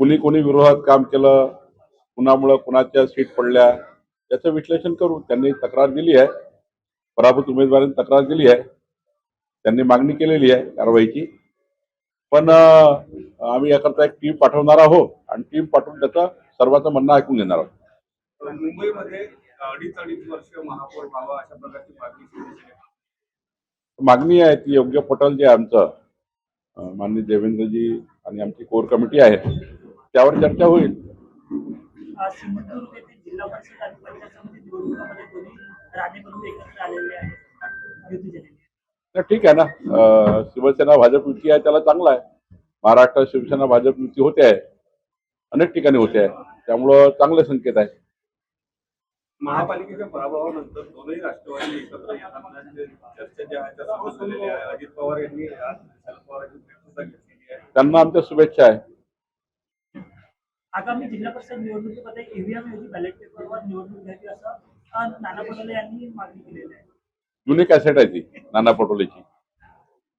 कुणी कोणी विरोधात काम केलं कुणामुळं कुणाच्या सीट पडल्या याचं विश्लेषण करू त्यांनी तक्रार दिली आहे. पराभूत उमेदवारांनी तक्रार दिली आहे. त्यांनी मागणी केलेली आहे कारवाईची. पण आम्ही याकरता एक टीम पाठवणार आहोत आणि टीम पाठवून त्याचं सर्वांचं म्हणणं ऐकून घेणार आहोत. मुंबईमध्ये अडीच अडीच वर्ष महापौर व्हावा अशा प्रकारची मागणी मागणी आहे ती योग्य पटल जे आमचं माननीय देवेंद्रजी आणि आमची कोर कमिटी आहे त्यावर चर्चा होईल. ठीक आहे ना. शिवसेना भाजप युती आहे त्याला चांगला आहे. महाराष्ट्रात शिवसेना भाजप युती होते आहे. अनेक ठिकाणी होते आहे. त्यामुळं चांगले संकेत आहे. महापालिकेच्या पराभवानंतर दोनही राष्ट्रवादी एकत्र चर्चा ज्या आहेत त्या सुरू झालेल्या आहे अजित पवार यांनी शरद पवारांची त्यांना आमच्या शुभेच्छा आहे. आगामी जिल्हा परिषद निवडणुकीमध्ये ईव्हीएम ऐवजी बॅलेट पेपरवर निवडणूक घ्यावी असं नाना पटोले यांनी मागणी केलेली आहे. युनिक ॲसेट आहे ती नाना पटोलेची.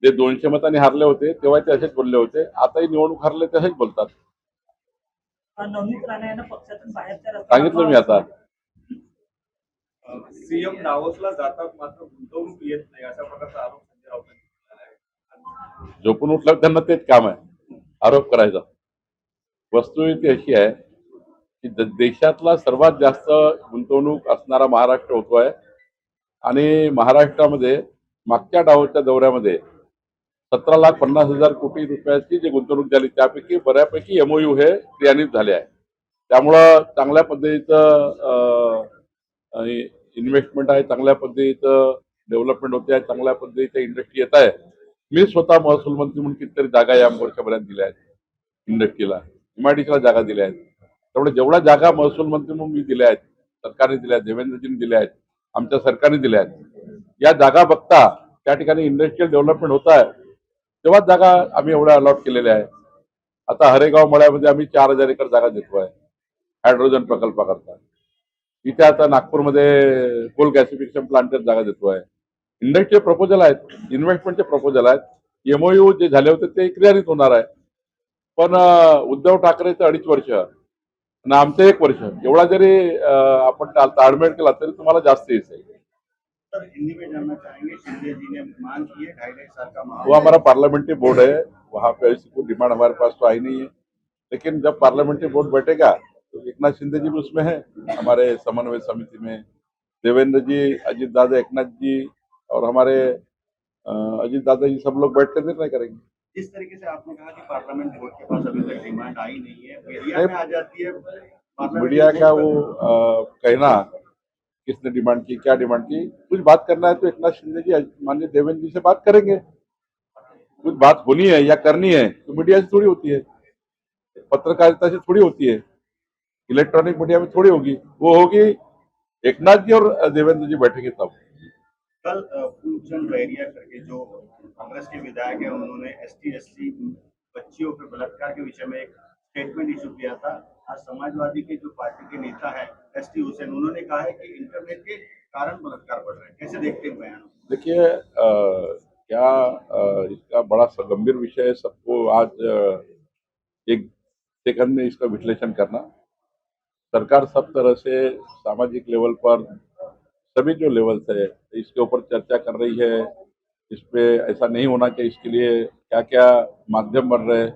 जे दोनशे मतांनी हारले होते तेव्हा ते असेच बोलले होते. आताही निवडणूक हारले तसेच बोलतात. नवनीत राणे यांना पक्षातून बाहेरच्या सांगितलं मी आता. सीएम डावसला जातात मात्र गुंतवणूक येत नाही अशा प्रकारचा आरोप संजय आहे. झोपून उठल्यावर त्यांना तेच काम आहे. आरोप करायचा. वस्तुस्थिती अशी आहे की द- देशातला सर्वात जास्त गुंतवणूक असणारा महाराष्ट्र होतोय आणि महाराष्ट्रामध्ये मागच्या डावच्या दौऱ्यामध्ये सतरा लाख पन्नास हजार कोटी रुपयाची जी गुंतवणूक झाली त्यापैकी बऱ्यापैकी एमओयू हे क्रियान्वित झाले आहे. त्यामुळं चांगल्या पद्धतीचं इन्व्हेस्टमेंट आहे चांगल्या पद्धतीचं डेव्हलपमेंट होते आहे चांगल्या पद्धतीचं इंडस्ट्री येत आहे. मी स्वतः महसूल मंत्री म्हणून कितीतरी जागा या वर्षापर्यंत दिल्या आहेत. इंडस्ट्रीला एमआयडीसीला जागा दिल्या आहेत. त्यामुळे जेवढ्या जागा महसूल मंत्री म्हणून मी दिल्या आहेत सरकारने दिल्या आहेत देवेंद्रजींनी दिल्या आहेत आमच्या सरकारने दिल्या आहेत या जागा बघता त्या ठिकाणी इंडस्ट्रियल डेव्हलपमेंट होत आहे तेव्हाच जागा आम्ही एवढ्या अलॉट केलेल्या आहे आता हरेगाव मळ्यामध्ये आम्ही चार हजार एकर जागा देतोय हायड्रोजन प्रकल्पाकरता. इथे आता नागपूरमध्ये कोल गॅसिफिकेशन प्लांटवर जागा देतोय. इंडस्ट्रियल प्रपोजल आहेत इन्व्हेस्टमेंटचे प्रपोजल आहेत. एमओयू जे झाले होते ते क्रियान्वित होणार आहे. पण उद्धव ठाकरेचं अडीच वर्ष आणि आमचं एक वर्ष. एवढा जरी आपण ताळमेळ केला तरी तुम्हाला जास्त येत आहे सर हिंदी में जानना चाहेंगे शिंदे जी ने मांग की है ढाई ढाई साल का वो हमारा पार्लियामेंट्री बोर्ड है वहाँ पे ऐसी कोई डिमांड हमारे पास तो आई नहीं है. लेकिन जब पार्लियामेंट्री बोर्ड बैठेगा तो एक नाथ शिंदे जी भी उसमें है. हमारे समन्वय समिति में देवेंद्र जी अजीत दादा एकनाथ जी और हमारे अजीत दादा जी सब लोग बैठ कर निर्णय करेंगे। जिस तरीके से आपने कहा कि पार्लियामेंट बोर्ड के पास अभी तक डिमांड आई नहीं है मीडिया में आ जाती है मीडिया का वो कहना किसने डिमांड की क्या डिमांड की कुछ बात करना है तो एक नाथ शिंदे जी माननीय देवेंद्र जी से बात करेंगे। कुछ बात होनी है या करनी है तो मीडिया से थोड़ी होती है। पत्रकारिता से थोड़ी होती है इलेक्ट्रॉनिक मीडिया में थोड़ी होगी। वो होगी एक नाथ जी और देवेंद्र जी बैठेंगे तब। कल अ, फूलचंद करके जो कांग्रेस के विधायक है, उन्होंने एस टी बच्चियों पे बलात्कार के विषय में एक स्टेटमेंट इशू किया था। आज समाजवादी के जो पार्टी के नेता है एस टी हुसैन, उन्होंने कहा है कि इंटरनेट के कारण बलात्कार बढ़ रहे हैं। कैसे देखते हैं बयान देखिए क्या इसका बड़ा गंभीर विषय है सबको। आज एक सेकंड में इसका विश्लेषण करना। सरकार सब तरह से सामाजिक लेवल पर, सभी जो लेवल्स है, इसके ऊपर चर्चा कर रही है। इस पर ऐसा नहीं होना चाहिए इसके लिए क्या क्या माध्यम बन रहे हैं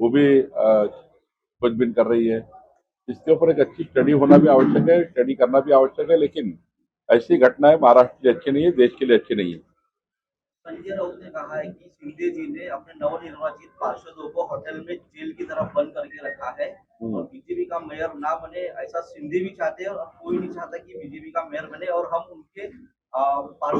वो भी खोजबीन कर रही है। इसके ऊपर एक अच्छी स्टडी होना भी आवश्यक है स्टडी करना भी आवश्यक है लेकिन ऐसी घटनाएँ महाराष्ट्र के लिए अच्छी नहीं है देश के लिए अच्छी नहीं है। संजय राउत ने कहा है कि शिंदे जी ने अपने नवनिर्वाचित पार्षदों को होटल में जेल की तरह बंद करके रखा है। हम्म। और बीजेपी का मेयर ना बने ऐसा शिंदे भी चाहते हैं और कोई नहीं चाहता कि बीजेपी का मेयर बने और हम उनके पार्षद